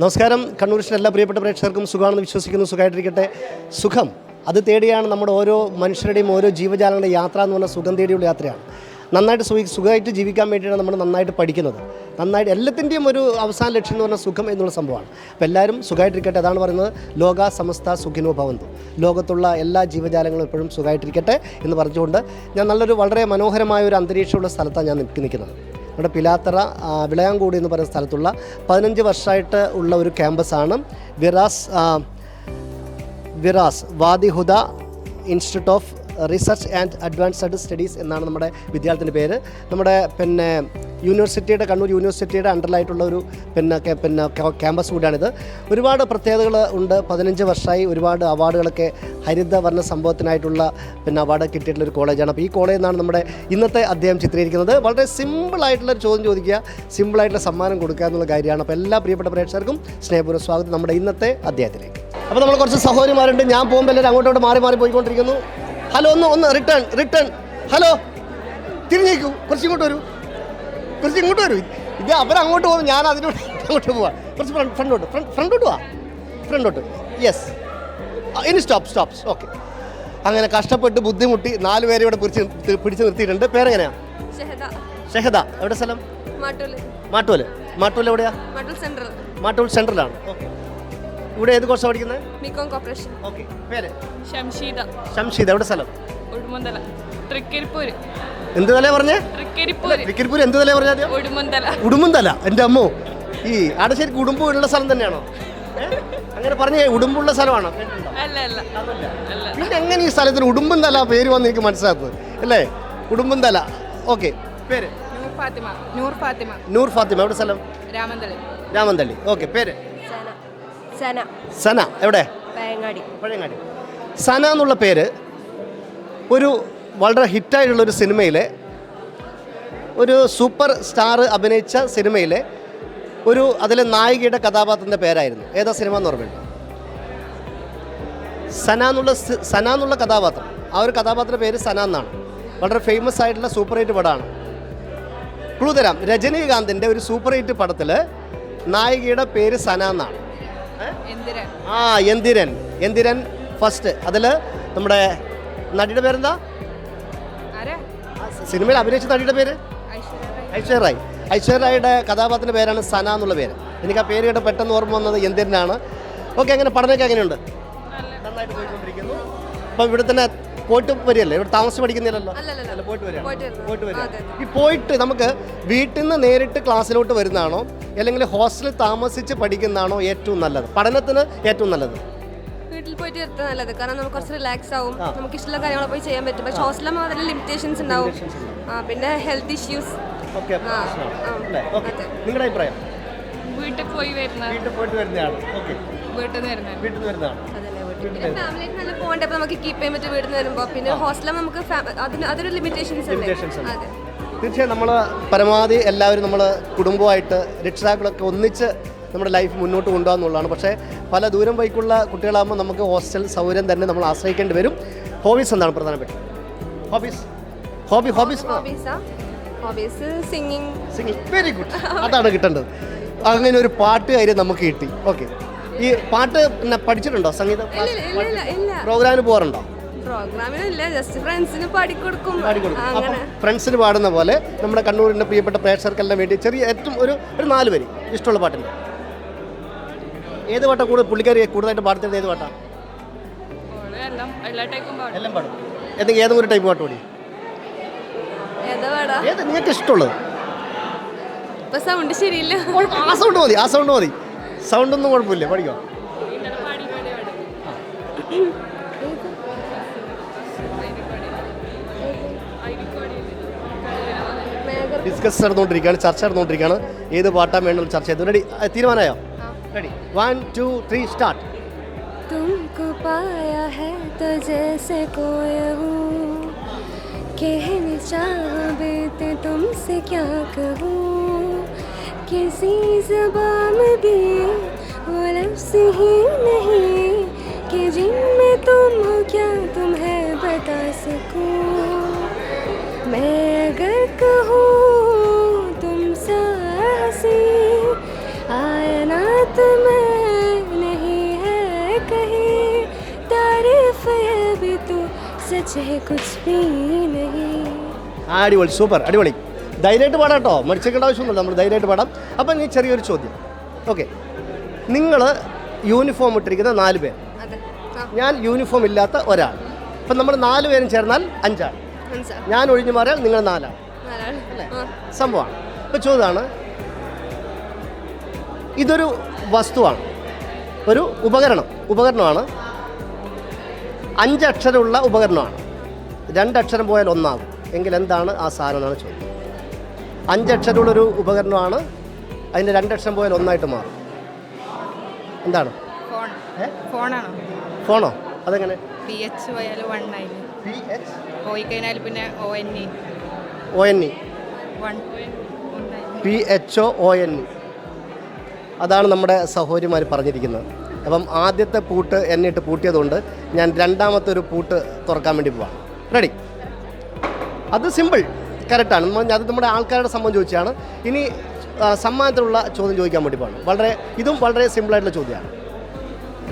നമസ്കാരം. കണ്ണൂരിഷ്ട എല്ലാ പ്രിയപ്പെട്ട പ്രേക്ഷകർക്കും സുഖമാണെന്ന് വിശ്വസിക്കുന്നു സുഖമായിട്ടിരിക്കട്ടെ. സുഖം. അത് തേടിയാണ് നമ്മുടെ ഓരോ മനുഷ്യരുടെയും ഓരോ ജീവജാലങ്ങളുടെ യാത്ര എന്ന് പറഞ്ഞാൽ സുഖം തേടിയുള്ള യാത്രയാണ്. നന്നായിട്ട് സുഖ സുഖമായിട്ട് ജീവിക്കാൻ വേണ്ടിയാണ് നമ്മൾ നന്നായിട്ട് പഠിക്കുന്നത്. നന്നായിട്ട് എല്ലാത്തിന്റെയും ഒരു അവസാന ലക്ഷ്യം എന്ന് പറഞ്ഞാൽ സുഖം എന്നുള്ള സംഭവമാണ്. അപ്പോൾ എല്ലാവരും സുഖമായിട്ടിരിക്കട്ടെ. അതാണ് പറയുന്നത് ലോക സമസ്ത സുഖിനോ ഭവന്തു. ലോകത്തുള്ള എല്ലാ ജീവജാലങ്ങളും എപ്പോഴും സുഖമായിട്ടിരിക്കട്ടെ എന്ന് പറഞ്ഞുകൊണ്ട് ഞാൻ നല്ലൊരു വളരെ മനോഹരമായ ഒരു അന്തരീക്ഷമുള്ള സ്ഥലത്താണ് ഞാൻ നിൽക്കി നിൽക്കുന്നത്. നമ്മുടെ പിലാത്തറ വിളയാങ്കൂടി എന്ന് പറയുന്ന സ്ഥലത്തുള്ള പതിനഞ്ച് വർഷമായിട്ട് ഉള്ള ഒരു ക്യാമ്പസാണ്. WIRAS WIRAS Wadihuda institute of research and advanced studies എന്നാണ് നമ്മുടെ വിദ്യാലയത്തിന്റെ പേര്. നമ്മുടെ പിന്നെ യൂണിവേഴ്സിറ്റിയുടെ കണ്ണൂർ യൂണിവേഴ്സിറ്റിയുടെ അണ്ടറിലായിട്ടുള്ള ഒരു പിന്നെ പിന്നെ ക്യാ- ക്യാമ്പസ് കൂടിയാണിത്. ഒരുപാട് പ്രത്യേകതകൾ ഉണ്ട്. പതിനഞ്ച് വർഷമായി ഒരുപാട് അവാർഡുകളൊക്കെ ഹരിതവർണ സംഭവത്തിനായിട്ടുള്ള പിന്നെ അവാർഡ് കിട്ടിയിട്ടുള്ള ഒരു കോളേജാണ്. അപ്പോൾ ഈ കോളേജിൽ നിന്നാണ് നമ്മുടെ ഇന്നത്തെ അദ്ദേഹം ചിത്രീകരിക്കുന്നത്. വളരെ സിമ്പിളായിട്ടുള്ള ഒരു ചോദ്യം ചോദിക്കുക. സിമ്പിളായിട്ടുള്ള സമ്മാനം കൊടുക്കുക എന്നുള്ള കാര്യമാണ്. അപ്പോൾ എല്ലാ പ്രിയപ്പെട്ട പ്രേക്ഷകർക്കും സ്നേഹപൂർവ സ്വാഗതം നമ്മുടെ ഇന്നത്തെ അദ്ദേഹത്തിലേക്ക്. അപ്പോൾ നമ്മൾ കുറച്ച് സഹോദരിമാരുണ്ട്. ഞാൻ പോകുമ്പോൾ എല്ലാവരും അങ്ങോട്ടോട്ട് മാറി മാറി പോയിക്കൊണ്ടിരിക്കുന്നു. ഹലോ ഒന്ന് ഒന്ന് റിട്ടേൺ റിട്ടേൺ ഹലോ. തിരിഞ്ഞേക്കൂ. കുറച്ച് ഇങ്ങോട്ട് വരൂ. കുറച്ച് ഇങ്ങോട്ട് വരൂ. ഇത് അവരങ്ങോട്ട് പോകും ഞാൻ അതിനോട് അങ്ങോട്ട് പോവാം. കുറച്ച് ഫ്രണ്ട് ഫ്രണ്ടോട്ട് ഫ്രണ്ട് ഫ്രണ്ടോട്ട് വാ. ഫ്രണ്ടോട്ട് യെസ് ഇനി സ്റ്റോപ്പ് സ്റ്റോപ്സ് ഓക്കെ അങ്ങനെ കഷ്ടപ്പെട്ട് ബുദ്ധിമുട്ടി നാല് പേരെ ഇവിടെ പിടിച്ച് പിടിച്ച് നിർത്തിയിട്ടുണ്ട്. പേരെങ്ങനെയാ? ഷഹദ. ഷെഹദ. എവിടെ സ്ഥലം? മാട്ടൂൽ. മാട്ടൂൽ. മാട്ടൂൽ എവിടെയാ? മാട്ടൂൽ സെൻട്രൽ മാട്ടൂൽ സെൻട്രലാണ് ഓക്കെ ഇവിടെ ഏത് കോഴ്സാണ് പഠിക്കുന്നത്? ബികോം കോർപ്പറേഷൻ ഓക്കെ പേര്? ശംഷീദ ശംഷീദ എവിടെ സ്ഥലം? ഉടുമന്തല തൃക്കരിപ്പൂര്. എന്ത് തല പറഞ്ഞേ? തൃക്കരിപ്പൂര്. തൃക്കരിപ്പൂര് എന്ത് തല പറഞ്ഞാൽ ഉടുമന്തല ഉടുമന്തല എന്റെ അമ്മോ. ഈ ആടെ ശരി ഉടുമ്പ് ഉള്ള സ്ഥലം തന്നെയാണോ? അങ്ങനെ പറഞ്ഞേ ഉടുമ്പുള്ള സ്ഥലമാണോ? അല്ല അല്ല. പിന്നെ എങ്ങനെ ഈ സ്ഥലത്തിന് ഉടുമ്പും തല പേര് വന്ന് എനിക്ക് മനസ്സിലാക്കുന്നത് അല്ലേ? ഉടുമ്പന്തല ഓക്കെ പേര്? നൂർ ഫാത്തിമ. നൂർ ഫാത്തിമ. നൂർ ഫാത്തിമ എവിടെ സ്ഥലം? രാമന്തളി രാമന്തള്ളി ഓക്കെ പേര്? സന. സന. എവിടെ? പഴയങ്ങാടി. സന എന്നുള്ള പേര് ഒരു വളരെ ഹിറ്റായിട്ടുള്ള ഒരു സിനിമയിലെ ഒരു സൂപ്പർ സ്റ്റാർ അഭിനയിച്ച സിനിമയിലെ ഒരു അതിലെ നായികയുടെ കഥാപാത്രത്തിന്റെ പേരായിരുന്നു. ഏതാ സിനിമ എന്ന് ഓർമ്മയുണ്ട്? സന എന്നുള്ള സന എന്നുള്ള കഥാപാത്രം. ആ ഒരു കഥാപാത്രത്തിന്റെ പേര് സന എന്നാണ്. വളരെ ഫേമസ് ആയിട്ടുള്ള സൂപ്പർ ഹിറ്റ് പടമാണ്. ക്ലൂ തരാം. രജനീകാന്തിന്റെ ഒരു സൂപ്പർ ഹിറ്റ് പടത്തിൽ നായികയുടെ പേര് സന എന്നാണ്. ആ എന്തിരൻ. എന്തിരൻ ഫസ്റ്റ് അതിൽ നമ്മുടെ നടിയുടെ പേരെന്താ? സിനിമയിൽ അഭിനയിച്ച നടിയുടെ പേര്. ഐശ്വര്യ റായ്. ഐശ്വര്യ റായിയുടെ കഥാപാത്രത്തിന്റെ പേരാണ് സന എന്നുള്ള പേര്. എനിക്ക് ആ പേര് കേട്ട് പെട്ടെന്ന് ഓർമ്മ വന്നത് എന്തിരനാണ്. ഓക്കെ അങ്ങനെ പഠനമൊക്കെ എങ്ങനെയുണ്ട്? നന്നായിട്ട് പോയിക്കൊണ്ടിരിക്കുന്നു. അപ്പം ഇവിടെ തന്നെ പോയിട്ട് വരികയല്ലേ? ഇവിടെ താമസിച്ച് പഠിക്കുന്നില്ലല്ലോ. അല്ല, പോയിട്ട് വരിക. പോയിട്ട്. വരിക. അതെ, ഈ പോയിട്ട് നമുക്ക് വീട്ടിൽ നിന്ന് നേരിട്ട് ക്ലാസ്സിലോട്ട് വരുന്നതാണോ? അല്ലെങ്കിൽ ഹോസ്റ്റലിൽ താമസിച്ച് പഠിക്കുന്നതാണോ ഏറ്റവും നല്ലത്? പഠനത്തിന് ഏറ്റവും നല്ലത്? വീട്ടിൽ പോയിട്ട് വരുന്നത് നല്ലത്. കാരണം നമുക്ക് കുറച്ച് റിലാക്സ് ആവും. നമുക്ക് ഇഷ്ടമുള്ള കാര്യങ്ങൾ പോയി ചെയ്യാൻ പറ്റും. പക്ഷെ ഹോസ്റ്റലിൽ അതിൽ ലിമിറ്റേഷൻസ് ഉണ്ടാവും. പിന്നെ ഹെൽത്ത് ഇഷ്യൂസ്. നിങ്ങളുടെ അഭിപ്രായം? വീട്ടിൽ പോയി വരുന്ന വീട്ടിൽ പോയിട്ട് വരുന്നതാണ്. ഓക്കെ. വീട്ടിൽ നിന്ന് വീട്ടിൽ നിന്ന് വരുന്നതാണ്. ഫാമിലിയായിട്ട് നല്ല പോകണ്ടേ അപ്പോൾ നമുക്ക് കീപ്പ് ചെയ്യാൻ പറ്റും വീട്ടിൽ വരുമ്പോൾ പിന്നെ ഹോസ്റ്റലിൽ നമുക്ക് ഫാ- അതിന് അതൊരു ലിമിറ്റേഷൻസ് അതെ. തീർച്ചയായും നമ്മൾ പരമാവധി എല്ലാവരും നമ്മൾ കുടുംബമായിട്ട് രക്ഷിതാക്കളൊക്കെ ഒന്നിച്ച് നമ്മുടെ ലൈഫ് മുന്നോട്ട് കൊണ്ടുപോകാന്നുള്ളതാണ്. പക്ഷേ പല ദൂരം വൈക്കുള്ള കുട്ടികളാകുമ്പോൾ നമുക്ക് ഹോസ്റ്റൽ സൗകര്യം തന്നെ നമ്മൾ ആശ്രയിക്കേണ്ടി വരും. ഹോബീസ് എന്താണ് പ്രധാനപ്പെട്ട? Hobbies hobby hobbies ഹോബീസാ hobbies singing singing very good അതാണ് കിട്ടേണ്ടത്. അങ്ങനെ ഒരു പാട്ട് കാര്യം നമുക്ക് കിട്ടി. ഓക്കെ ഈ പാട്ട് പിന്നെ പഠിച്ചിട്ടുണ്ടോ? സംഗീതം പ്രോഗ്രാമിന് പോകാറുണ്ടോ? പ്രോഗ്രാമിനില്ല ജസ്റ്റ് ഫ്രണ്ട്സിന് പാടിക്കൊടുക്കും. പാടുന്ന പോലെ നമ്മുടെ കണ്ണൂരിന്റെ പ്രിയപ്പെട്ട പ്രേക്ഷകർക്കെല്ലാം വേണ്ടി ചെറിയ ഏറ്റവും ഒരു ഒരു നാല് വരി ഇഷ്ടമുള്ള പാട്ടിന്. ഏത് പാട്ടാണ് കൂടുതൽ പുള്ളിക്കാരി കൂടുതലായിട്ട് പാടുന്നത്? ഏത് പാട്ടാണ് എല്ലാം പാടും. പാടും ഏതെങ്കിലും ഒരു ടൈപ്പ് പാട്ട് പാടി. ഏതാ നിങ്ങൾക്ക് ഇഷ്ടമുള്ളത്? ആ സൗണ്ട് മതി ആ സൗണ്ട് മതി. സൗണ്ട് ഒന്നും കുഴപ്പമില്ല പഠിക്കോ ഇന്നലെ പാടി പാടി പാടി ഡിസ്കസ് നടന്നുകൊണ്ടിരിക്കുകയാണ് ചർച്ച നടന്നുകൊണ്ടിരിക്കുകയാണ് ഏത് പാട്ടാൻ വേണമെന്ന് ചർച്ച ചെയ്തു ready തീരുമാനമായോ ready one two three start तुमको पाया है तो जैसे कोई हूँ कहने चाह बेते तुमसे क्या कहूँ किसी जबान में भी वो लफ्स ही नहीं कि जिनमें तुम हो क्या तुम्हें बता सकूँ। मैं अगर कहूँ तुम सासी आयना आयनात नहीं है कहीं। तारीफ़ है भी तू सच है, कुछ भी नहीं। हाँ, सुपर आडी അടിപൊളി ധൈര്യമായിട്ട് പാടാം കേട്ടോ. മടിച്ചേക്കേണ്ട ആവശ്യമൊന്നുമില്ല. നമ്മൾ ധൈര്യമായിട്ട് പാടാം. അപ്പം ഈ ചെറിയൊരു ചോദ്യം. ഓക്കെ. നിങ്ങൾ യൂണിഫോം ഇട്ടിരിക്കുന്ന നാല് പേർ ഞാൻ യൂണിഫോം ഇല്ലാത്ത ഒരാൾ. അപ്പം നമ്മൾ നാല് പേരും ചേർന്നാൽ അഞ്ചാൾ. ഞാൻ ഒഴിഞ്ഞു മാറിയാൽ നിങ്ങൾ നാലാൾ. ആ. സംഭവമാണ്. ഇപ്പോൾ ചോദ്യമാണ്. ഇതൊരു വസ്തുവാണ്. ഒരു ഉപകരണം. ഉപകരണമാണ്. അഞ്ചക്ഷരമുള്ള ഉപകരണമാണ്. രണ്ടക്ഷരം പോയാൽ ഒന്നാകും. എങ്കിൽ എന്താണ് ആ സാധനം എന്നാണ് ചോദ്യം. അഞ്ചക്ഷരമുള്ളൊരു ഉപകരണമാണ്. അതിന്റെ രണ്ടക്ഷരം പോയാൽ ഒന്നായിട്ട് മാറും. എന്താണ്? ഫോണോ? അതെങ്ങനെ? പി എച്ച് പോയാൽ വൺ ആയി പോയി കഴിഞ്ഞാൽ പിന്നെ O N E O N E P H O O N E അതാണ് നമ്മുടെ സഹോദരിമാർ പറഞ്ഞിരിക്കുന്നത്. അപ്പം ആദ്യത്തെ പൂട്ട് എന്നിട്ട് പൂട്ടിയതുകൊണ്ട് ഞാൻ രണ്ടാമത്തെ ഒരു പൂട്ട് തുറക്കാൻ വേണ്ടി പോവാം. റെഡി അത് സിമ്പിൾ കറക്റ്റാണ്. അത് നമ്മുടെ ആൾക്കാരുടെ സമ്മതം ചോദിച്ചാണ്. ഇനി സമ്മാനത്തിലുള്ള ചോദ്യം ചോദിക്കാൻ വേണ്ടി പോകണം വളരെ ഇതും വളരെ സിമ്പിളായിട്ടുള്ള ചോദ്യമാണ്.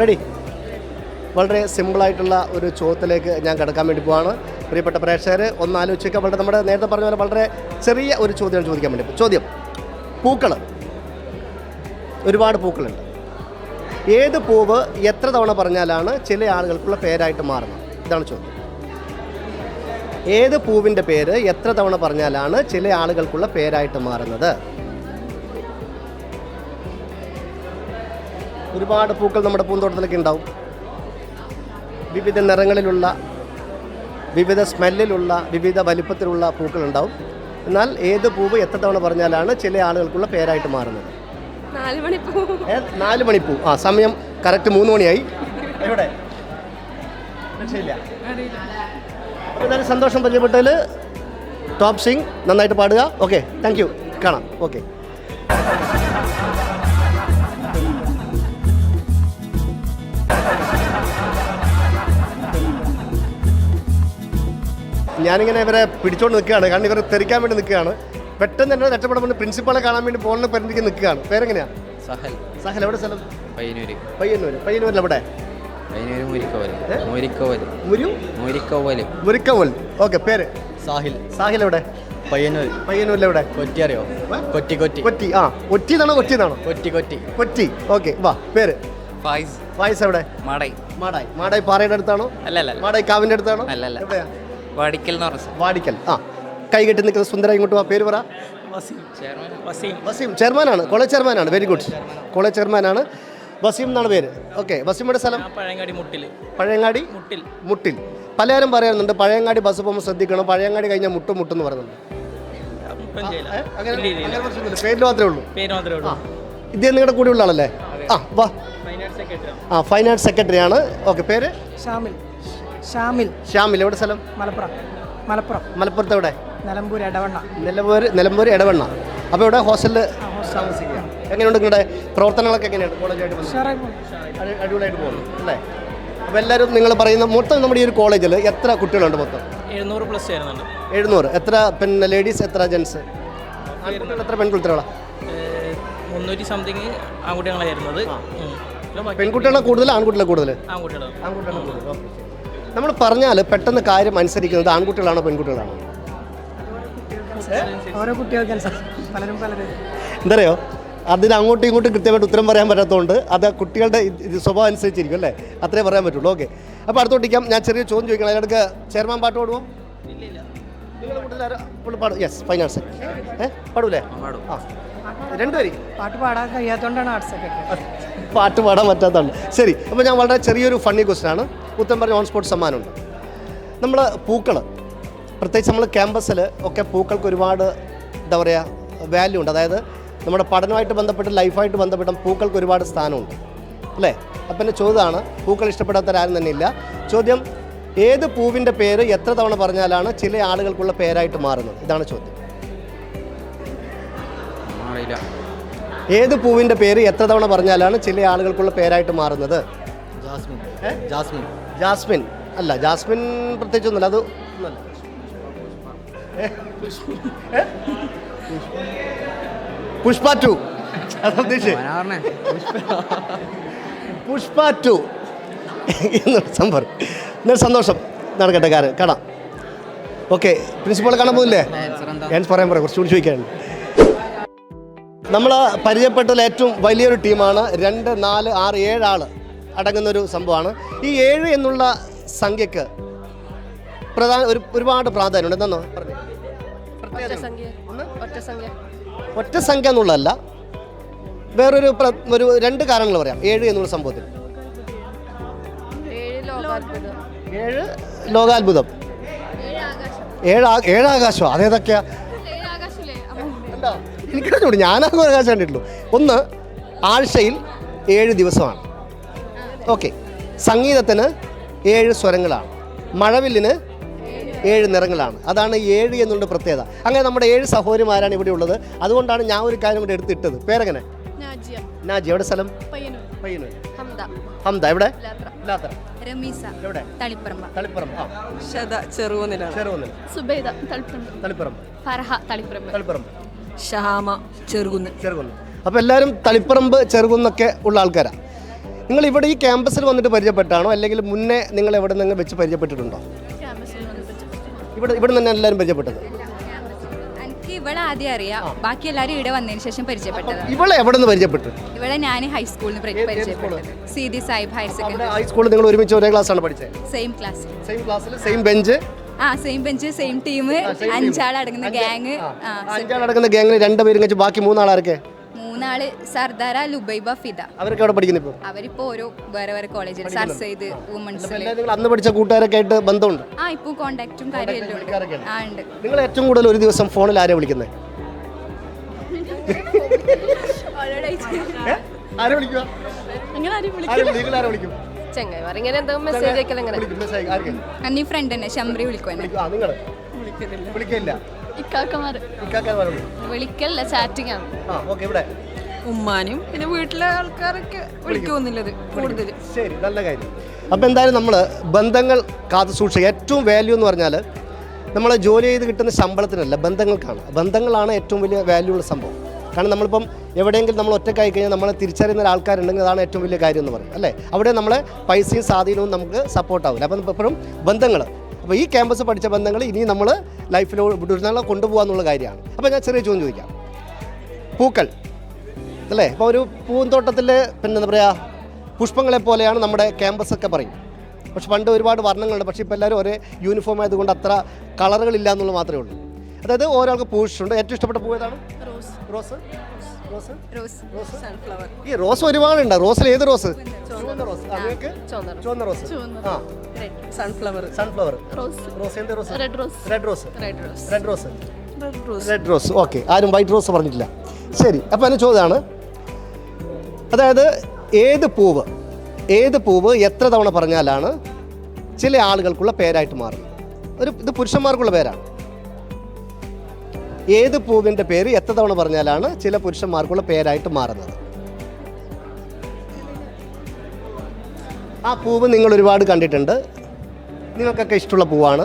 റെഡി വളരെ സിമ്പിളായിട്ടുള്ള ഒരു ചോദ്യത്തിലേക്ക് ഞാൻ കിടക്കാൻ വേണ്ടി പോവാണ്. പ്രിയപ്പെട്ട പ്രേക്ഷകർ ഒന്ന് ആലോചിക്കുക വളരെ നമ്മുടെ നേരത്തെ പറഞ്ഞ പോലെ വളരെ ചെറിയ ഒരു ചോദ്യമാണ് ചോദിക്കാൻ വേണ്ടി ചോദ്യം. പൂക്കൾ ഒരുപാട് പൂക്കളുണ്ട്. ഏത് പൂവ് എത്ര തവണ പറഞ്ഞാലാണ് ചില ആളുകൾക്കുള്ള പേരായിട്ട് മാറുന്നത്? ഇതാണ് ചോദ്യം. ഏത് പൂവിന്റെ പേര് എത്ര തവണ പറഞ്ഞാലാണ് ചില ആളുകൾക്കുള്ള പേരായിട്ട് മാറുന്നത്? ഒരുപാട് പൂക്കൾ നമ്മുടെ പൂന്തോട്ടത്തിലൊക്കെ ഉണ്ടാവും. വിവിധ നിറങ്ങളിലുള്ള വിവിധ സ്മെല്ലിലുള്ള വിവിധ വലിപ്പത്തിലുള്ള പൂക്കൾ ഉണ്ടാവും. എന്നാൽ ഏത് പൂവ് എത്ര തവണ പറഞ്ഞാലാണ് ചില ആളുകൾക്കുള്ള പേരായിട്ട് മാറുന്നത്? നാല് മണിപ്പൂ ആ സമയം കറക്റ്റ് മൂന്ന് മണിയായി. എവിടെ? രക്ഷയില്ല. എന്തായാലും സന്തോഷം പരിചയപ്പെട്ടതിൽ ടോപ് സിംഗ് നന്നായിട്ട് പാടുക. ഓക്കെ താങ്ക് യു കാണാം. ഓക്കെ ഞാനിങ്ങനെ ഇവരെ പിടിച്ചോണ്ട് നിൽക്കുകയാണ്. കാരണം ഇവരെ തെറിക്കാൻ വേണ്ടി നിൽക്കുകയാണ്. പെട്ടെന്ന് തന്നെ രക്ഷപ്പെടുമ്പോൾ പ്രിൻസിപ്പാളെ കാണാൻ വേണ്ടി ഫോണിൽ പരിധിക്ക് നിൽക്കുകയാണ്. പേരെങ്ങനെയാ? സഹൽ. സഹൽ എവിടെ സ്ഥലം പയ്യന്നൂര്. പയ്യന്നൂര്. പയ്യന്നൂരിൽ എവിടെ പയ്യന്നൂര് മുരിക്കോവൽ? മുരിക്കോവൽ മുരു? മുരിക്കോവൽ മുരിക്കവൽ. ഓക്കെ പേര്? സാഹിൽ. സാഹിൽ എവിടെ? പയ്യന്നൂർ. പയ്യന്നൂരിൽ എവിടെ? കൊറ്റി അറിയോ കൊറ്റി കൊറ്റി. കൊറ്റി. ആ ഒറ്റി എന്നാണോ കൊറ്റി കൊറ്റി. കൊറ്റി. ഓക്കെ വാ പേര്? ഫൈസ്. ഫൈസ് എവിടെ? മാടായി മാടായി മാടായി പാറയുടെ അടുത്താണോ? അല്ല അല്ല മാടായി കാവിന്റെ അടുത്താണോ? അല്ല, അല്ല. എവിടെയാ എന്ന് പറഞ്ഞ വാടിക്കൽ. ആ. കൈ കെട്ടി നിൽക്കുന്ന സുന്ദര ഇങ്ങോട്ട് വാ പേര് പറ. ചെയർമാൻ വസീം. വസീം. ചെയർമാനാണ്. കോളേജ് ചെയർമാനാണ്. വെരി ഗുഡ് കോളേജ് ചെയർമാനാണ്. വസീം എന്നാണ് പേര്. ഓക്കെ വസീമയുടെ സ്ഥലം? പഴയങ്ങാടി മുട്ടിൽ പഴയങ്ങാടി? മുട്ടിൽ. മുട്ടിൽ. പലരും പറയുന്നുണ്ട് പഴയങ്ങാടി ബസ് പോകുമ്പോൾ ശ്രദ്ധിക്കണം പഴയങ്ങാടി കഴിഞ്ഞാൽ മുട്ടും മുട്ടും എന്ന് പറയുന്നുണ്ട്. ഏ? അങ്ങനെ അങ്ങനെ മാത്രമേ ഉള്ളൂ. പേര് മാത്രമേ ഉള്ളൂ. ഇദ്ദേഹം നിങ്ങളുടെ കൂടെ ഉള്ള ആളല്ലേ? ആ വാ. ആ ഫൈനാൻസ് സെക്രട്ടറി ആണ്. ഓക്കെ പേര്? ഷാമിൽ. ഷാമിൽ. ഷാമിൽ എവിടെ സ്ഥലം? മലപ്പുറം. മലപ്പുറം. മലപ്പുറത്ത് എവിടെ? നിലമ്പൂർ ഇടവണ്ണ നിലമ്പൂർ നിലമ്പൂർ ഇടവണ്ണ അപ്പോൾ ഇവിടെ ഹോസ്റ്റലിൽ താമസിക്കുക എങ്ങനെയുണ്ട് നിങ്ങളുടെ പ്രവർത്തനങ്ങളൊക്കെ എങ്ങനെയാണ് കോളേജായിട്ട് അടിപൊളിയായിട്ട് പോകുന്നു അല്ലേ? അപ്പോൾ എല്ലാവരും നിങ്ങൾ പറയുന്ന മൊത്തം നമ്മുടെ ഈ ഒരു കോളേജിൽ എത്ര കുട്ടികളുണ്ട് മൊത്തം? എഴുന്നൂറ് പ്ലസ് ചേരുന്നുണ്ട് എഴുന്നൂറ്. എത്ര പിന്നെ ലേഡീസ് എത്ര ജെൻസ് ആൺകുട്ടികൾ എത്ര പെൺകുട്ടികളാണ് മുന്നൂറ്റി സംതിങ് ആൺകുട്ടികളാണ് ചേരുന്നത് പെൺകുട്ടികളെ കൂടുതൽ ആൺകുട്ടികളെ കൂടുതൽ ആൺകുട്ടികളാണ് കൂടുതൽ നമ്മൾ പറഞ്ഞാൽ പെട്ടെന്ന് കാര്യം അനുസരിക്കുന്നത് ആൺകുട്ടികളാണോ പെൺകുട്ടികളാണോ? ഓരോ കുട്ടികൾക്ക് പലരും. എന്തറിയോ? അതിന് അങ്ങോട്ടും ഇങ്ങോട്ടും കൃത്യമായിട്ട് ഉത്തരം പറയാൻ പറ്റാത്തതുകൊണ്ട് അത് കുട്ടികളുടെ സ്വഭാവം അനുസരിച്ചിരിക്കും അല്ലേ? അത്രേ പറയാൻ പറ്റുള്ളൂ. ഓക്കെ. അപ്പോൾ അടുത്തോട്ടിക്കാം ഞാൻ ചെറിയ ചോദ്യം ചോദിക്കണം. അതിനിടയ്ക്ക് ചെയർമാൻ പാട്ട് പാടുമോ യെസ് ഫൈൻ ആർട്സ് ഏ? പാടൂലേ. ആ രണ്ടുപേരും? പാട്ട് പാടാൻ കഴിയാത്തതുകൊണ്ടാണ് ആർട്സ് സെക്രട്ടറി പാട്ട് പാടാൻ പറ്റാത്തതാണ് ശരി അപ്പോൾ ഞാൻ വളരെ ചെറിയൊരു ഫണ്ണി ക്വസ്റ്റൻ ആണ്. ഉത്തരം പറഞ്ഞ ഓൺ സ്പോട്ട് സമ്മാനമുണ്ട്. നമ്മൾ പൂക്കൾ പ്രത്യേകിച്ച് നമ്മൾ ക്യാമ്പസിൽ ഒക്കെ പൂക്കൾക്ക് ഒരുപാട് എന്താ പറയുക വാല്യൂ ഉണ്ട്. അതായത് നമ്മുടെ പഠനമായിട്ട് ബന്ധപ്പെട്ട് ലൈഫായിട്ട് ബന്ധപ്പെട്ട പൂക്കൾക്ക് ഒരുപാട് സ്ഥാനമുണ്ട്. അല്ലേ? അപ്പം എന്റെ ചോദ്യമാണ് പൂക്കൾ ഇഷ്ടപ്പെടാത്തവരാരും തന്നെ ഇല്ല ചോദ്യം ഏത് പൂവിന്റെ പേര് എത്ര തവണ പറഞ്ഞാലാണ് ചില ആളുകൾക്കുള്ള പേരായിട്ട് മാറുന്നത്? ഇതാണ് ചോദ്യം. ഏത് പൂവിന്റെ പേര് എത്ര തവണ പറഞ്ഞാലാണ് ചില ആളുകൾക്കുള്ള പേരായിട്ട് മാറുന്നത്? ജാസ്മിൻ? ജാസ്മിൻ. ജാസ്മിൻ. അല്ല ജാസ്മിൻ പ്രത്യേകിച്ചൊന്നുമില്ല അത്. പുഷ്പ ടു. പുഷ്പ ടു. എന്നൊരു സംഭവം. സന്തോഷം നടക്കട്ടെ കാര്യം കാണാം. ഓക്കെ പ്രിൻസിപ്പൾ കാണാൻ പോകുന്നില്ലേ? ഞാൻ പറയാൻ പറയാം കുറച്ചുകൂടി ചോദിക്കാനുണ്ട്. നമ്മൾ പരിചയപ്പെട്ടതിൽ ഏറ്റവും വലിയൊരു ടീമാണ്. രണ്ട് നാല് ആറ് ഏഴ് ആൾ അടങ്ങുന്ന ഒരു സംഭവമാണ്. ഈ ഏഴ് എന്നുള്ള സംഖ്യക്ക് പ്രധാന ഒരു ഒരുപാട് പ്രാധാന്യമുണ്ട്. എന്താണോ പറഞ്ഞു. ഒറ്റ സംഖ്യ. എന്നുള്ളതല്ല. വേറൊരു ഒരു രണ്ട് കാരണങ്ങൾ പറയാം. ഏഴ് എന്നുള്ള സംഭവത്തിൽ. ഏഴ് ലോകാത്ഭുതം. ഏഴ് ഏഴാകാശോ അതേതൊക്കെയാ എന്താ എനിക്കറിഞ്ഞൂടെ ഞാനാകെ ആകാശം കണ്ടിട്ടുള്ളൂ. ഒന്ന് ആഴ്ചയിൽ ഏഴ് ദിവസമാണ്. ഓക്കെ. സംഗീതത്തിന് ഏഴ് സ്വരങ്ങളാണ്. മഴവില്ലിന് ഏഴ് നിറങ്ങളാണ്. അതാണ് ഏഴ് എന്നുള്ള പ്രത്യേകത. അങ്ങനെ നമ്മുടെ ഏഴ് സഹോദരിമാരാണ് ഇവിടെ ഉള്ളത്. അതുകൊണ്ടാണ് ഞാൻ ഒരു കാര്യം ഇവിടെ എടുത്തിട്ടത്. പേരെങ്ങനെ? നാജി എവിടെ സ്ഥലം? പയ്യന്നൂർ. ഹംദ. എവിടെ? എവിടെ? സുബൈദ ഫർഹ തളിപ്പറമ്പ്. തളിപ്പുറം ഷഹാമ ചെറുകുന്ന്. ചെറുകുന്ന്. അപ്പോൾ എല്ലാവരും തളിപ്പറമ്പ് ചെറുകുന്നൊക്കെ ഉള്ള ആൾക്കാരാ. നിങ്ങൾ ഇവിടെ ഈ ക്യാമ്പസിൽ വന്നിട്ട് പരിചയപ്പെട്ടാണോ? അല്ലെങ്കിൽ മുന്നേ നിങ്ങൾ എവിടെ നിന്ന് വെച്ച് പരിചയപ്പെട്ടിട്ടുണ്ടോ? ഇവിടെ ഇവിടെ നിന്ന് എല്ലാവരും പരിചയപ്പെട്ടത്? എനിക്ക് ഇവിടെ ആദ്യം അറിയാം. ബാക്കി എല്ലാവരും ഇവിടെ വന്നതിന് ശേഷം പരിചയപ്പെട്ടത് ഇവളെ എവിടെ നിന്ന് പരിചയപ്പെട്ടു? ഇവിടെ ഞാൻ ഹൈസ്കൂളിൽ നിന്ന് പരിചയപ്പെട്ടത് സി സാഹിബ് ഹയർ സെക്കൻഡറി ഹൈസ്കൂളിൽ നിങ്ങൾ ഒരുമിച്ച് ഒരേ ക്ലാസ് ആണ് പഠിച്ചത് സെയിം ക്ലാസ് സെയിം ക്ലാസ്സിൽ സെയിം ബെഞ്ച് ആ സെയിം ബെഞ്ച് സെയിം ടീം അഞ്ചാളടങ്ങുന്ന ഗ്യാങ് നടക്കുന്ന രണ്ട് രണ്ടുപേരും വെച്ച് ബാക്കി മൂന്നാളാരൊക്കെ? മൂന്നാൾ സർദാര ലുബൈബ ഫിദ. അവരൊക്കെ അവിടെ പഠിക്കുന്നു ഇപ്പോൾ അവരിപ്പോ ഓരോ വേറെ വേറെ കോളേജിൽ സർ സെയ്ദ് വുമൺസ് നിങ്ങൾ അന്ന് പഠിച്ച കൂട്ടുകാരൊക്കെ ആയിട്ട് ബന്ധമുണ്ട്? ആ ഇപ്പൊ കോണ്ടാക്റ്റും കാര്യമെല്ലാം ഉണ്ട്. ആ ഉണ്ട്. നിങ്ങൾ ഏറ്റവും കൂടുതൽ ഒരു ദിവസം ഫോണിൽ ആരെ വിളിക്കുന്നത്? ആരെ വിളിക്കുക നിങ്ങൾ ആരെ വിളിക്കും? ചെങ്ങായിമാർ ഇങ്ങനെ എന്തെങ്കിലും മെസ്സേജ് അയക്കൽ ആർക്ക്? അന്നീ ഫ്രണ്ട് തന്നെ ശംബ്രി വിളിക്കും എന്നെ. വിളിക്കും. ആ നിങ്ങൾ വിളിക്കില്ല ഇക്കാക്കമാര് ഇക്കാക്കാരെ വിളിക്കും വിളിക്കല്ല ചാറ്റിംഗ് ആണ്. ആ ഓക്കെ ഇവിടെ. ഉമ്മാനും പിന്നെ വീട്ടിലെ ആൾക്കാരൊക്കെ വിളിക്കുമെന്നുള്ളത് കൂടുതൽ ശരി നല്ല കാര്യം. അപ്പോൾ എന്തായാലും നമ്മൾ ബന്ധങ്ങൾ കാത്തു സൂക്ഷിക്കുക. ഏറ്റവും വാല്യൂ എന്ന് പറഞ്ഞാൽ നമ്മൾ ജോലി ചെയ്ത് കിട്ടുന്ന ശമ്പളത്തിനല്ല ബന്ധങ്ങൾക്കാണ്. ബന്ധങ്ങളാണ് ഏറ്റവും വലിയ വാല്യൂ ഉള്ള സംഭവം. കാരണം നമ്മളിപ്പം എവിടെയെങ്കിലും നമ്മൾ ഒറ്റക്കായി കഴിഞ്ഞാൽ നമ്മളെ തിരിച്ചറിയുന്ന ഒരാൾക്കാരുണ്ടെങ്കിൽ അതാണ് ഏറ്റവും വലിയ കാര്യം എന്ന് പറയും അല്ലേ? അവിടെ നമ്മളെ പൈസയും സ്വാധീനവും നമുക്ക് സപ്പോർട്ടാവില്ല അപ്പം എപ്പോഴും ബന്ധങ്ങൾ അപ്പോൾ ഈ ക്യാമ്പസ് പഠിച്ച ബന്ധങ്ങൾ ഇനി നമ്മൾ ലൈഫിൽ കൊണ്ടുപോകാന്നുള്ള കാര്യമാണ്. അപ്പോൾ ഞാൻ ചെറിയ ചോദ്യം ചോദിക്കാം. പൂക്കൾ. അല്ലേ? ഇപ്പോൾ ഒരു പൂന്തോട്ടത്തിൽ പിന്നെ എന്താ പറയുക പുഷ്പങ്ങളെ പോലെയാണ് നമ്മുടെ ക്യാമ്പസ് ഒക്കെ പറയും. പക്ഷെ പണ്ട് ഒരുപാട് വർണങ്ങളുണ്ട്. പക്ഷേ ഇപ്പോൾ എല്ലാവരും ഒരേ യൂണിഫോം ആയതുകൊണ്ട് അത്ര കളറുകളില്ല എന്നുള്ളത് മാത്രമേ ഉള്ളൂ. അതായത് ഓരോൾക്ക് പൂഷ്ടുണ്ട് ഏറ്റവും ഇഷ്ടപ്പെട്ട പൂ ഏതാണ്? റോസ്. റോസ്? റോസ്? ഈ റോസ് ഒരുപാടുണ്ട്. റോസിൽ ഏത് റോസ്? ചുവന്ന റോസ്. ചുവന്ന റോസ്. ആ സൺഫ്ലവർ. സൺഫ്ലവർ. റോസ്. റോസ് എന്ത് rose? Red rose. Red rose. Red rose. Red rose. Red rose. Okay. ആരും വൈറ്റ് റോസ് പറഞ്ഞിട്ടില്ല. ശരി. അപ്പോൾ എന്റെ ചോദ്യമാണ് അതായത് ഏത് പൂവ് ഏത് പൂവ് എത്ര തവണ പറഞ്ഞാലാണ് ചില ആളുകൾക്കുള്ള പേരായിട്ട് മാറുന്നത്. ഒരു ഇത് പുരുഷന്മാർക്കുള്ള പേരാണ്. ഏത് പൂവിന്റെ പേര് എത്ര തവണ പറഞ്ഞാലാണ് ചില പുരുഷന്മാർക്കുള്ള പേരായിട്ട് മാറുന്നത്. ആ പൂവ് നിങ്ങൾ ഒരുപാട് കണ്ടിട്ടുണ്ട്. നിങ്ങൾക്കൊക്കെ ഇഷ്ടമുള്ള പൂവാണ്.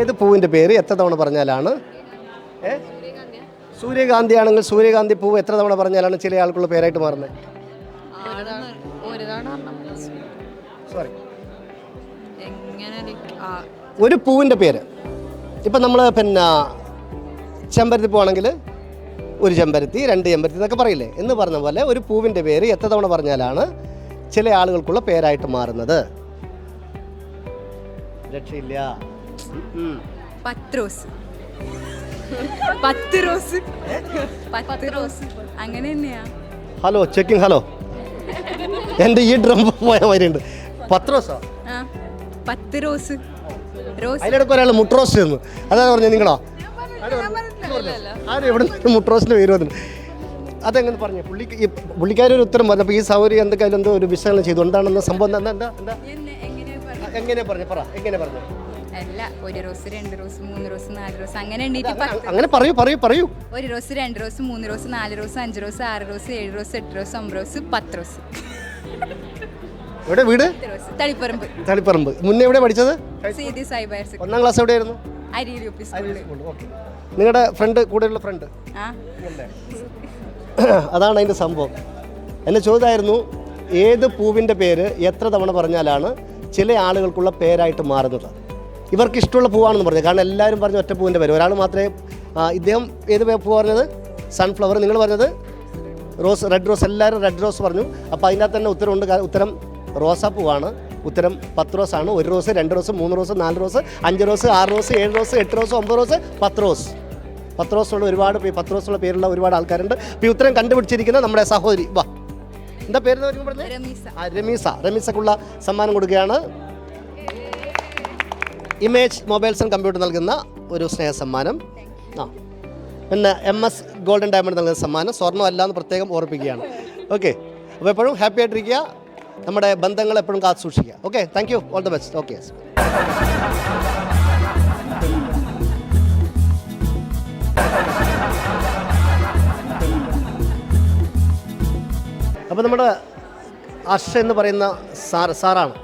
ഏത് പൂവിന്റെ പേര് എത്ര തവണ പറഞ്ഞാലാണ് ഏ സൂര്യകാന്തി ആണെങ്കിൽ സൂര്യകാന്തി പൂവ് എത്ര തവണ പറഞ്ഞാലാണ് ചില ആൾക്കുള്ള പേരായിട്ട് മാറുന്നത്? സോറി ഒരു പൂവിന്റെ പേര്. ഇപ്പം നമ്മൾ പിന്നെ ചെമ്പരത്തി പൂവാണെങ്കിൽ ഒരു ചെമ്പരത്തി രണ്ട് ചെമ്പരത്തി എന്നൊക്കെ പറയില്ലേ? എന്ന് പറഞ്ഞ പോലെ ഒരു പൂവിന്റെ പേര് എത്ര തവണ പറഞ്ഞാലാണ് ചില ആളുകൾക്കുള്ള പേരായിട്ട് മാറുന്നത്? രക്ഷയില്ല. ഉം. പത്ത് റോസ്. പത്ത് റോസ്. അങ്ങനെ തന്നെയാ. Hello checking hello. എന്റെ ഈ ഡ്രം പോയ മാതിരിയുണ്ട്. പത്ത് റോസോ? പത്ത് റോസ്. റോസ്. അതിനിടയ്ക്ക് ഒരാൾ മുട്രോസ്റ്റ് എന്ന് അതാ പറഞ്ഞത് നിങ്ങളോ? ആരും എവിടെ നിന്ന് മുട്രോസ്റ്റിൽ പേര് വന്നു അതെങ്ങനെ പറഞ്ഞു? പുള്ളി ഈ പുള്ളിക്കാരി ഒരു ഉത്തരം പറഞ്ഞു. അപ്പോൾ ഈ സൗകര്യം എന്തൊക്കെ അതിലെന്തോ ഒരു വിശകലനം ചെയ്തു. എന്താണെന്ന സംഭവം എന്താ എന്താ എങ്ങനെ പറഞ്ഞു? പറ എങ്ങനെ പറഞ്ഞു? അല്ല ഒരു റോസ് രണ്ട് റോസ് മൂന്ന് റോസ് നാല് റോസ് അങ്ങനെ എണ്ണീറ്റ് പത്ത് അങ്ങനെ പറയൂ പറയൂ പറയൂ. ഒരു റോസ് രണ്ട് റോസ് മൂന്ന് റോസ് നാല് റോസ് അഞ്ച് റോസ് ആറ് റോസ് ഏഴ് റോസ് എട്ട് റോസ് ഒമ്പത് റോസ് പത്ത് റോസ്. എവിടെ വീട്? റോസ്. തളിപ്പറമ്പ്. തളിപ്പറമ്പ്. മുന്നേ എവിടെ പഠിച്ചത്? സീതി സായിബ് ഹയർ സെക്കൻഡറി ഒന്നാം ക്ലാസ് എവിടെയായിരുന്നു? അരിയിൽ യു പി സ്കൂളിൽ ഓക്കെ. നിങ്ങളുടെ ഫ്രണ്ട് കൂടെയുള്ള ഫ്രണ്ട്? ആ. അതാണ് അതിന്റെ സംഭവം. എന്റെ ചോദ്യമായിരുന്നു ഏത് പൂവിന്റെ പേര് എത്ര തവണ പറഞ്ഞാലാണ് ചില ആളുകൾക്കുള്ള പേരായിട്ട് മാറുന്നത്? ഇവർക്ക് ഇഷ്ടമുള്ള പൂവാണെന്ന് പറഞ്ഞു. കാരണം എല്ലാവരും പറഞ്ഞു ഒറ്റ പൂവിന്റെ പേര്. ഒരാൾ മാത്രമേ ഇദ്ദേഹം ഏത് പൂ പറഞ്ഞത്? സൺഫ്ലവർ നിങ്ങൾ പറഞ്ഞത്? റോസ് റെഡ് റോസ് എല്ലാവരും റെഡ് റോസ് പറഞ്ഞു. അപ്പോൾ അതിനകത്ത് തന്നെ ഉത്തരമുണ്ട്. ഉത്തരം റോസാപ്പൂവാണ് ഉത്തരം പത്ത് റോസ് ആണ്. ഒരു റോസ് രണ്ട് റോസ് മൂന്ന് റോസ് നാല് റോസ് അഞ്ച് റോസ് ആറ് റോസ് ഏഴ് റോസ് എട്ട് റോസ് ഒമ്പത് റോസ് പത്ത് റോസ് പത്ത് റോസുള്ള ഒരുപാട് പത്ത് റോസുള്ള പേരുള്ള ഒരുപാട് ആൾക്കാരുണ്ട്. അപ്പോൾ ഈ ഉത്തരം കണ്ടുപിടിച്ചിരിക്കുന്ന നമ്മുടെ സഹോദരി. വാ. എന്താ പേര് രമീസ. രമീസ. രമീസക്കുള്ള സമ്മാനം കൊടുക്കുകയാണ്. ഇമേജ് മൊബൈൽസ് ആൻഡ് കമ്പ്യൂട്ടർ നൽകുന്ന ഒരു സ്നേഹ സമ്മാനം ആ. പിന്നെ എം എസ് ഗോൾഡൻ ഡയമണ്ട് നൽകുന്ന സമ്മാനം സ്വർണം അല്ല എന്ന് പ്രത്യേകം ഓർപ്പിക്കുകയാണ്. ഓക്കെ. അപ്പോൾ എപ്പോഴും ഹാപ്പി ആയിട്ടിരിക്കുക. നമ്മുടെ ബന്ധങ്ങൾ എപ്പോഴും കാത്തു സൂക്ഷിക്കുക okay. Thank you all the best okay അപ്പോൾ നമ്മുടെ അർഷ എന്ന് പറയുന്ന സാർ സാറാണ്.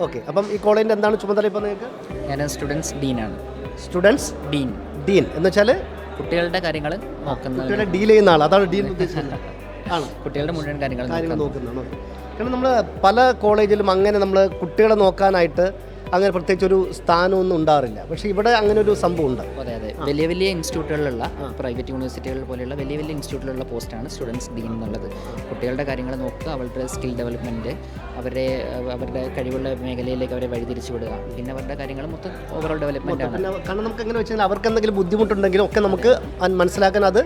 ഓക്കെ അപ്പം ഈ കോളേജിന്റെ എന്താണ് ചുമതല ഇപ്പോൾ നിങ്ങൾക്ക്? ഞാൻ സ്റ്റുഡൻസ് ഡീനാണ്. Students dean. ഡീൻ. എന്ന് വെച്ചാൽ കുട്ടികളുടെ കാര്യങ്ങൾ നോക്കുന്നത്. കുട്ടികളെ ഡീൽ ചെയ്യുന്ന ആൾ അതാണ് ഡീൻ ഉദ്ദേശിച്ചത്. ആണ്. കുട്ടികളുടെ മുഴുവൻ കാര്യങ്ങൾ കാര്യങ്ങൾ നോക്കുന്നതാണ് കാരണം നമ്മൾ പല കോളേജിലും അങ്ങനെ നമ്മൾ കുട്ടികളെ നോക്കാനായിട്ട് അങ്ങനെ പ്രത്യേകിച്ച് ഒരു സ്ഥാനമൊന്നും ഉണ്ടാറില്ല പക്ഷേ ഇവിടെ അങ്ങനെ ഒരു സംഭവം ഉണ്ട്. അതെ അതെ. വലിയ വലിയ ഇൻസ്റ്റിറ്റ്യൂട്ടുകളിലുള്ള പ്രൈവറ്റ് യൂണിവേഴ്സിറ്റികൾ പോലെയുള്ള വലിയ വലിയ ഇൻസ്റ്റിറ്റ്യൂട്ടിലുള്ള പോസ്റ്റാണ് സ്റ്റുഡൻസ് ഡീൻ എന്നുള്ളത്. കുട്ടികളുടെ കാര്യങ്ങൾ നോക്കുക അവരുടെ സ്കിൽ ഡെവലപ്മെന്റ് അവരുടെ അവരുടെ കഴിവുള്ള മേഖലയിലേക്ക് അവരെ വഴിതിരിച്ചു വിടുക. പിന്നെ അവരുടെ കാര്യങ്ങൾ മൊത്തം ഓവറോൾ ഡെവലപ്മെന്റ് ആണ്. കാരണം നമുക്ക് എങ്ങനെ വെച്ചാൽ അവർക്ക് എന്തെങ്കിലും ബുദ്ധിമുട്ടുണ്ടെങ്കിലും ഒക്കെ നമുക്ക് മനസ്സിലാക്കാൻ അത്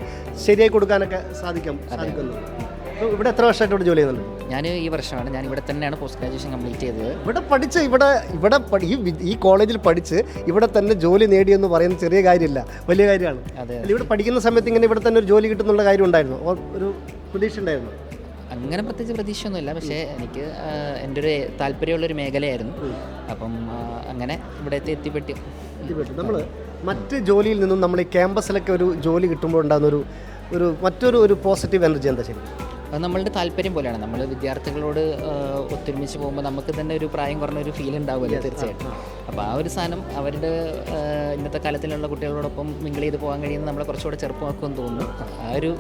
ശരിയായി കൊടുക്കാനൊക്കെ സാധിക്കും സാധിക്കുന്നു ഇവിടെ എത്ര വർഷമായിട്ട് ഇവിടെ ജോലി ചെയ്യുന്നുണ്ട്? ഞാൻ ഈ വർഷമാണ് ഞാൻ ഇവിടെ തന്നെയാണ് പോസ്റ്റ് ഗ്രാജുവേഷൻ കംപ്ലീറ്റ് ചെയ്തത്. ഇവിടെ പഠിച്ച് ഇവിടെ ഇവിടെ ഈ ഈ കോളേജിൽ പഠിച്ച് ഇവിടെ തന്നെ ജോലി നേടിയെന്ന് പറയുന്ന ചെറിയ കാര്യമില്ല വലിയ കാര്യമാണ്. അതെ. ഇവിടെ പഠിക്കുന്ന സമയത്ത് ഇങ്ങനെ ഇവിടെ തന്നെ ഒരു ജോലി കിട്ടുന്നുള്ള കാര്യം ഉണ്ടായിരുന്നു. ഒരു പ്രതീക്ഷ ഉണ്ടായിരുന്നു അങ്ങനെ പ്രത്യേകിച്ച് പ്രതീക്ഷയൊന്നുമില്ല. പക്ഷേ എനിക്ക് എന്റെ ഒരു താല്പര്യമുള്ളൊരു മേഖലയായിരുന്നു. അപ്പം അങ്ങനെ ഇവിടെ എത്തിപ്പെട്ടു. എത്തിപ്പെട്ടി. നമ്മൾ മറ്റ് ജോലിയിൽ നിന്നും നമ്മൾ ഈ ക്യാമ്പസിലൊക്കെ ഒരു ജോലി കിട്ടുമ്പോൾ ഉണ്ടാകുന്ന ഒരു ഒരു മറ്റൊരു ഒരു പോസിറ്റീവ് എനർജി എന്താ ശരി? അത് നമ്മളുടെ താല്പര്യം പോലെയാണ്. നമ്മൾ വിദ്യാർത്ഥികളോട് ഒത്തൊരുമിച്ച് പോകുമ്പോൾ നമുക്ക് തന്നെ ഒരു പ്രായം കുറഞ്ഞ ഒരു ഫീൽ ഉണ്ടാവുമല്ലോ തീർച്ചയായിട്ടും. അപ്പോൾ ആ. ഒരു സാധനം അവരുടെ ഇന്നത്തെ കാലത്തിലുള്ള കുട്ടികളോടൊപ്പം മിങ്കിൾ ചെയ്ത് പോകാൻ കഴിയുന്നത് നമ്മളെ കുറച്ചുകൂടെ ചെറുപ്പമാക്കുമെന്ന് തോന്നുന്നു. ആ ഒരു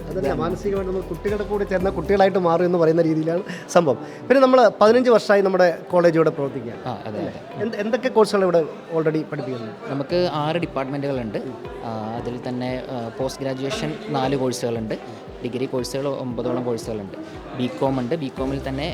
മാനസികമായിട്ട് നമ്മൾ കുട്ടികളുടെ കൂടെ ചേർന്ന കുട്ടികളായിട്ട് മാറും എന്ന് പറയുന്ന രീതിയിലാണ് സംഭവം. പിന്നെ നമ്മൾ പതിനഞ്ച് വർഷമായി നമ്മുടെ കോളേജിലൂടെ ഇവിടെ പ്രവർത്തിക്കുക ആ അതെ അതെ. എന്ത് എന്തൊക്കെ കോഴ്സുകൾ ഇവിടെ ഓൾറെഡി പഠിപ്പിക്കുന്നു? നമുക്ക് ആറ് ഡിപ്പാർട്ട്മെന്റുകളുണ്ട് അതിൽ തന്നെ പോസ്റ്റ് ഗ്രാജുവേഷൻ നാല് കോഴ്സുകളുണ്ട് ഡിഗ്രി കോഴ്സുകൾ ഒമ്പതോളം കോഴ്സുകളുണ്ട് ബി കോം ഉണ്ട്. ബി കോമിൽ തന്നെ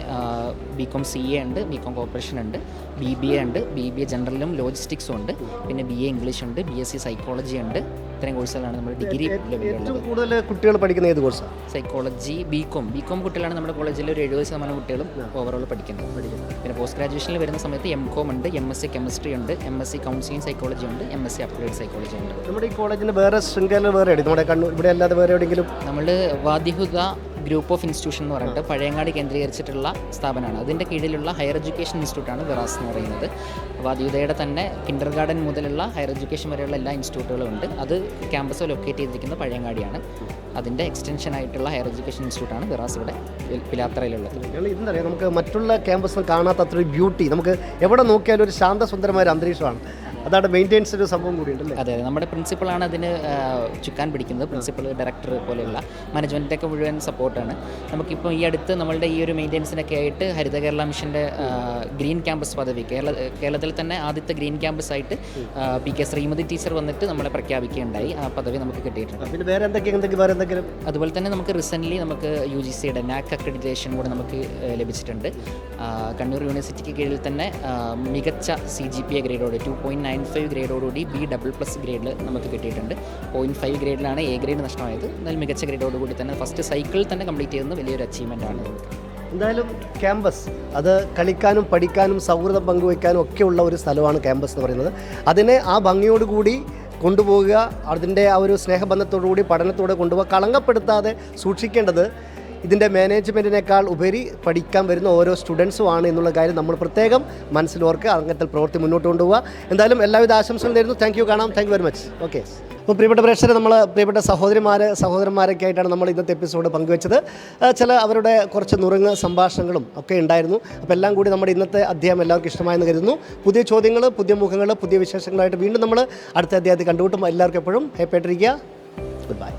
ബി കോം സി എ ഉണ്ട് ബി കോം കോർപ്പറേഷൻ ഉണ്ട് ബി ബി എ ഉണ്ട് ബി ബി എ ജനറലും ലോജിസ്റ്റിക്സും ഉണ്ട് പിന്നെ ബി എ ഇംഗ്ലീഷ് ഉണ്ട് ബി എസ് സി സൈക്കോളജി ഉണ്ട്. ഇത്രയും കോഴ്സുകളാണ് നമ്മൾ ഡിഗ്രി ലെവലിലുള്ളത് കൂടുതൽ കുട്ടികൾ പഠിക്കുന്ന ഏത് കോഴ്സാണ് psychology B com B com കുട്ടികളാണ് നമ്മുടെ കോളേജിൽ ഒരു എഴുപത് ശതമാനം കുട്ടികളും ഓവറോൾ പഠിക്കുന്നത്. പിന്നെ പോസ്റ്റ് ഗ്രാജുവേഷനിൽ വരുന്ന സമയത്ത് എം കോം ഉണ്ട് എം എസ് സി കെമിസ്ട്രി ഉണ്ട് M S C counselling psychology ഉണ്ട് M S C applied psychology ഉണ്ട്. നമ്മുടെ ഈ കോളേജിന് വേറെ ശൃംഖല വേറെ നമ്മുടെ കണ്ണൂർ ഇവിടെ അല്ലാതെ വേറെ എവിടെയെങ്കിലും? നമ്മൾ വാദിഹുദ ഗ്രൂപ്പ് ഓഫ് ഇൻസ്റ്റിറ്റ്യൂഷൻ എന്ന് പറഞ്ഞിട്ട് പഴയങ്ങാടി കേന്ദ്രീകരിച്ചിട്ടുള്ള സ്ഥാപനമാണ്. അതിന്റെ കീഴിലുള്ള ഹയർ എഡ്യൂക്കേഷൻ ഇൻസ്റ്റിറ്റ്യൂട്ടാണ് വിറാസ് എന്ന് പറയുന്നത്. അപ്പോൾ അതിയുതയുടെ തന്നെ കിൻഡർ ഗാർഡൻ മുതലുള്ള ഹയർ എഡ്യൂക്കേഷൻ വരെയുള്ള എല്ലാ ഇൻസ്റ്റിറ്റ്യൂട്ടുകളും ഉണ്ട്. അത് ക്യാമ്പസ് ലൊക്കേറ്റ് ചെയ്തിരിക്കുന്ന പഴയങ്ങാടിയാണ്. അതിന്റെ എക്സ്റ്റൻഷൻ ആയിട്ടുള്ള ഹയർ എഡ്യൂക്കേഷൻ ഇൻസ്റ്റിറ്റ്യൂട്ടാണ് വിറാസ് ഇവിടെ പിലാത്തറയിലുള്ളത്. ഇതെന്നറിയാം നമുക്ക് മറ്റുള്ള ക്യാമ്പസിൽ കാണാത്ത അത്രയും ബ്യൂട്ടി നമുക്ക് എവിടെ നോക്കിയാലും ഒരു ശാന്തസുന്ദരമായ ഒരു അന്തരീക്ഷമാണ്. അതാണ് മെയിന്റെയിൻസ് ഒരു സംഭവം കൂടിയുണ്ടല്ലേ? അതെ അതെ. നമ്മുടെ പ്രിൻസിപ്പളാണ് അതിന് ചുക്കാൻ പിടിക്കുന്നത്. പ്രിൻസിപ്പൾ ഡയറക്ടർ പോലെയുള്ള മാനേജ്മെന്റിന്റെ ഒക്കെ മുഴുവൻ സപ്പോർട്ടാണ് നമുക്കിപ്പോൾ ഈ അടുത്ത് നമ്മളുടെ ഈ ഒരു മെയിന്റെയിൻസിനൊക്കെ ആയിട്ട് ഹരിത കേരള മിഷന്റെ ഗ്രീൻ ക്യാമ്പസ് പദവി കേരള കേരളത്തിൽ തന്നെ ആദ്യത്തെ ഗ്രീൻ ക്യാമ്പസ് ആയിട്ട് പി കെ ശ്രീമതി ടീച്ചർ വന്നിട്ട് നമ്മളെ പ്രഖ്യാപിക്കുകയുണ്ടായി. ആ പദവി നമുക്ക് കിട്ടിയിട്ടുണ്ട്. പിന്നെ വേറെ എന്തൊക്കെയാണ് വേറെ എന്തെങ്കിലും? അതുപോലെ തന്നെ നമുക്ക് റീസെന്റ്ലി നമുക്ക് യു ജി സിയുടെ നാക് അക്രഡിറ്റേഷൻ കൂടെ നമുക്ക് ലഭിച്ചിട്ടുണ്ട്. കണ്ണൂർ യൂണിവേഴ്സിറ്റിക്ക് കീഴിൽ തന്നെ മികച്ച സി ജി പി എ ഗ്രേഡോട് ടു പോയിന്റ് നയൻ ഫൈവ് ഗ്രേഡോടുകൂടി ബി ഡബിൾ പ്ലസ് ഗ്രേഡിൽ നമുക്ക് കിട്ടിയിട്ടുണ്ട്. പോയിന്റ് ഫൈവ് ഗ്രേഡിലാണ് എ ഗ്രേഡ് നഷ്ടമായത്. എന്നാൽ മികച്ച ഗ്രേഡോടുകൂടി തന്നെ ഫസ്റ്റ് സൈക്കിൾ തന്നെ കംപ്ലീറ്റ് ചെയ്യുന്നത് വലിയൊരു അച്ചീവ്മെന്റ് ആണ്. എന്തായാലും ക്യാമ്പസ് അത് കളിക്കാനും പഠിക്കാനും സൗഹൃദം പങ്കുവയ്ക്കാനും ഒക്കെയുള്ള ഒരു സ്ഥലമാണ് ക്യാമ്പസ് എന്ന് പറയുന്നത്. അതിനെ ആ ഭംഗിയോടുകൂടി കൊണ്ടുപോവുക അതിന്റെ ആ ഒരു സ്നേഹബന്ധത്തോടുകൂടി പഠനത്തോടെ കൊണ്ടുപോകുക കളങ്കപ്പെടുത്താതെ സൂക്ഷിക്കേണ്ടത് ഇതിന്റെ മാനേജ്മെന്റിനേക്കാൾ ഉപരി പഠിക്കാൻ വരുന്ന ഓരോ സ്റ്റുഡൻസും ആണ് എന്നുള്ള കാര്യം നമ്മൾ പ്രത്യേകം മനസ്സിലോർക്ക് അങ്ങനത്തെ പ്രവൃത്തി മുന്നോട്ട് കൊണ്ടുപോകുക എന്തായാലും എല്ലാവിധ ആശംസകളും നേരുന്നു. താങ്ക് യു കാണാം. Thank you very much okay അപ്പോൾ പ്രിയപ്പെട്ട പ്രേക്ഷകരെ നമ്മൾ പ്രിയപ്പെട്ട സഹോദരിമാർ സഹോദരന്മാരൊക്കെ ആയിട്ടാണ് നമ്മൾ ഇന്നത്തെ എപ്പിസോഡ് പങ്കുവച്ചത്. ചില അവരുടെ കുറച്ച് നുറുങ്ങ് സംഭാഷണങ്ങളും ഒക്കെ ഉണ്ടായിരുന്നു. അപ്പോൾ എല്ലാം കൂടി നമ്മുടെ ഇന്നത്തെ അധ്യായം എല്ലാവർക്കും ഇഷ്ടമായെന്ന് കരുതുന്നു. പുതിയ ചോദ്യങ്ങൾ പുതിയ മുഖങ്ങൾ പുതിയ വിശേഷങ്ങളായിട്ട് വീണ്ടും നമ്മൾ അടുത്ത അധ്യായത്തിൽ കണ്ടുമുട്ടും. എല്ലാവർക്കും എപ്പോഴും ഹാപ്പി ആയിട്ടിരിക്കുക. Good bye